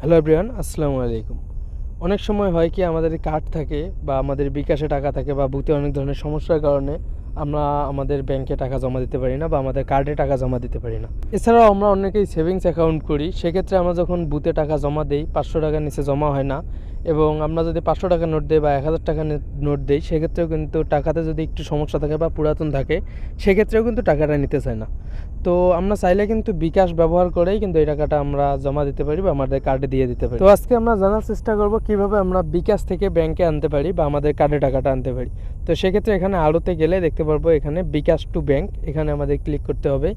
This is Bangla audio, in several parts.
হ্যালো এভরিওয়ান, আসসালামু আলাইকুম। অনেক সময় হয় কি আমাদের কার্ড থাকে বা আমাদের বিকাশে টাকা থাকে বা বুথে অনেক ধরনের সমস্যার কারণে আমরা আমাদের ব্যাংকে টাকা জমা দিতে পারি না বা আমাদের কার্ডে টাকা জমা দিতে পারি না। এছাড়াও আমরা অনেকেই সেভিংস অ্যাকাউন্ট করি, সেক্ষেত্রে আমরা যখন বুথে টাকা জমা দেই, পাঁচশো টাকার নিচে জমা হয় না এবং আমরা যদি পাঁচশো টাকা নোট দিই বা এক হাজার টাকা নোট দিই, সেক্ষেত্রেও কিন্তু টাকাতে যদি একটু সমস্যা থাকে বা পুরাতন থাকে, সেক্ষেত্রেও কিন্তু টাকাটা নিতে চায় না। তো আমরা চাইলে কিন্তু বিকাশ ব্যবহার করেই কিন্তু এই টাকাটা আমরা জমা দিতে পারি বা আমাদের কার্ডে দিয়ে দিতে পারি। তো আজকে আমরা জানার চেষ্টা করব কীভাবে আমরা বিকাশ থেকে ব্যাংকে আনতে পারি বা আমাদের কার্ডে টাকাটা আনতে পারি। তো সেক্ষেত্রে এখানে আলোতে গেলে দেখতে পারব এখানে বিকাশ টু ব্যাংক এখানে আমাদের ক্লিক করতে হবে।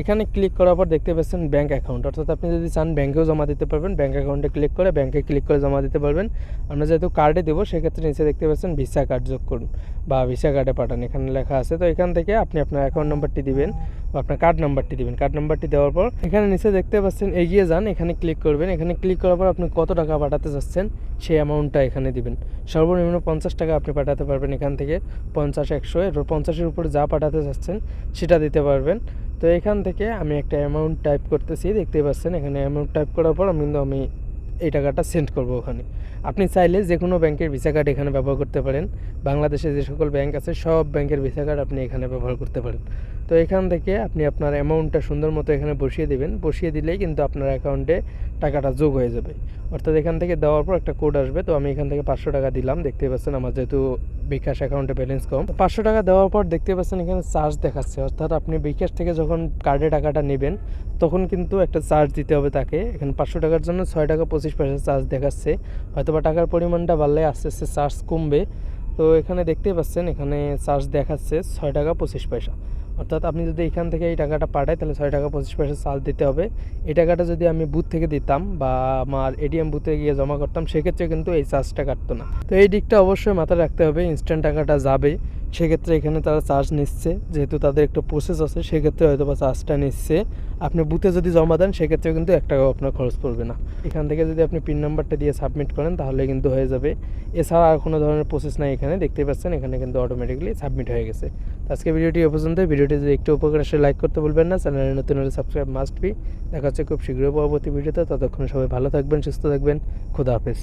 এখানে ক্লিক করার পর দেখতে পাচ্ছেন ব্যাংক অ্যাকাউন্ট অর্থাৎ আপনি যদি চান ব্যাংকেও জমা দিতে পারবেন ব্যাংক অ্যাকাউন্টে ক্লিক করে ব্যাংকে ক্লিক করে জমা দিতে পারবেন। আমরা যেহেতু কার্ডে দেবো, সেক্ষেত্রে নিচে দেখতে পাচ্ছেন ভিসা কার্ড যোগ করুন বা ভিসা কার্ডে পাঠান। এখানে লেখা আছে। তো এখান থেকে আপনি আপনার অ্যাকাউন্ট নাম্বারটি দিবেন। আপনার কার্ড নাম্বারটি দিবেন। কার্ড নাম্বারটি দেওয়ার পর এখানে নিচে দেখতে পাচ্ছেন, এগিয়ে যান, এখানে ক্লিক করবেন। এখানে ক্লিক করার পর আপনি কত টাকা পাঠাতে চাচ্ছেন সেই অ্যামাউন্টটা এখানে দিবেন। সর্বনিম্ন পঞ্চাশ টাকা আপনি পাঠাতে পারবেন এখান থেকে। পঞ্চাশ, একশো, এরপর পঞ্চাশের উপরে যা পাঠাতে চাচ্ছেন সেটা দিতে পারবেন। তো এখান থেকে আমি একটা অ্যামাউন্ট টাইপ করতেছি। দেখতেই পাচ্ছেন, এখানে অ্যামাউন্ট টাইপ করার পর আমি কিন্তু আমি এই টাকাটা সেন্ড করব ওখানে। আপনি চাইলে যে কোনো ব্যাংকের ভিসা কার্ড এখানে ব্যবহার করতে পারেন। বাংলাদেশে যে সকল ব্যাংক আছে, সব ব্যাংকের ভিসা কার্ড আপনি এখানে ব্যবহার করতে পারেন। তো এখান থেকে আপনি আপনার অ্যামাউন্টটা সুন্দর মতো এখানে বসিয়ে দেবেন। বসিয়ে দিলেই কিন্তু আপনার অ্যাকাউন্টে টাকাটা যোগ হয়ে যাবে। অর্থাৎ এখান থেকে দেওয়ার পর একটা কোড আসবে। তো আমি এখান থেকে পাঁচশো টাকা দিলাম। দেখতে পাচ্ছেন আমার যেহেতু বিকাশ অ্যাকাউন্টে ব্যালেন্স কম। পাঁচশো টাকা দেওয়ার পর দেখতে পাচ্ছেন এখানে চার্জ দেখাচ্ছে। অর্থাৎ আপনি বিকাশ থেকে যখন কার্ডে টাকাটা নেবেন, তখন কিন্তু একটা চার্জ দিতে হবে তাকে। এখানে পাঁচশো টাকার জন্য ছয় টাকা পঁচিশ পয়সা চার্জ দেখাচ্ছে। হয়তো বা টাকার পরিমাণটা বাড়লে আস্তে আস্তে চার্জ কমবে। তো এখানে দেখতেই পাচ্ছেন, এখানে চার্জ দেখাচ্ছে ছয় টাকা পঁচিশ পয়সা। অর্থাৎ আপনি যদি এখান থেকে এই টাকাটা পাঠায়, তাহলে ছয় টাকা পঁচিশ পয়সা চার্জ দিতে হবে। এই টাকাটা যদি আমি বুথ থেকে দিতাম বা আমার এটিএম বুথে গিয়ে জমা করতাম, সেক্ষেত্রে কিন্তু এই চার্জটা কাটতো না। তো এই দিকটা অবশ্যই মাথায় রাখতে হবে ইনস্ট্যান্ট টাকাটা যাবে। সেক্ষেত্রে এখানে তারা চার্জ নিচ্ছে, যেহেতু তাদের একটা প্রসেস আছে, সেক্ষেত্রে হয়তো বা চার্জটা নিচ্ছে। আপনি বুথে যদি জমা দেন সেক্ষেত্রে কিন্তু এক টাকাও আপনার খরচ পড়বে না। এখান থেকে যদি আপনি পিন নাম্বারটা দিয়ে সাবমিট করেন, তাহলে কিন্তু হয়ে যাবে। এছাড়া আর কোনো ধরনের প্রসেস নাই এখানে দেখতে পাচ্ছেন, এখানে কিন্তু অটোমেটিকলি সাবমিট হয়ে গেছে। আজকে ভিডিওটি পর্যন্ত ভিডিওটি যদি একটু উপকার আসে লাইক করতে বলবেন না। চ্যানেলে নতুন হলে সাবস্ক্রাইব মাস্ট বি দেখা হচ্ছে খুব শীঘ্রই পরবর্তী ভিডিওতে। ততক্ষণ সবাই ভালো থাকবেন, সুস্থ থাকবেন। খুদা হাফেজ।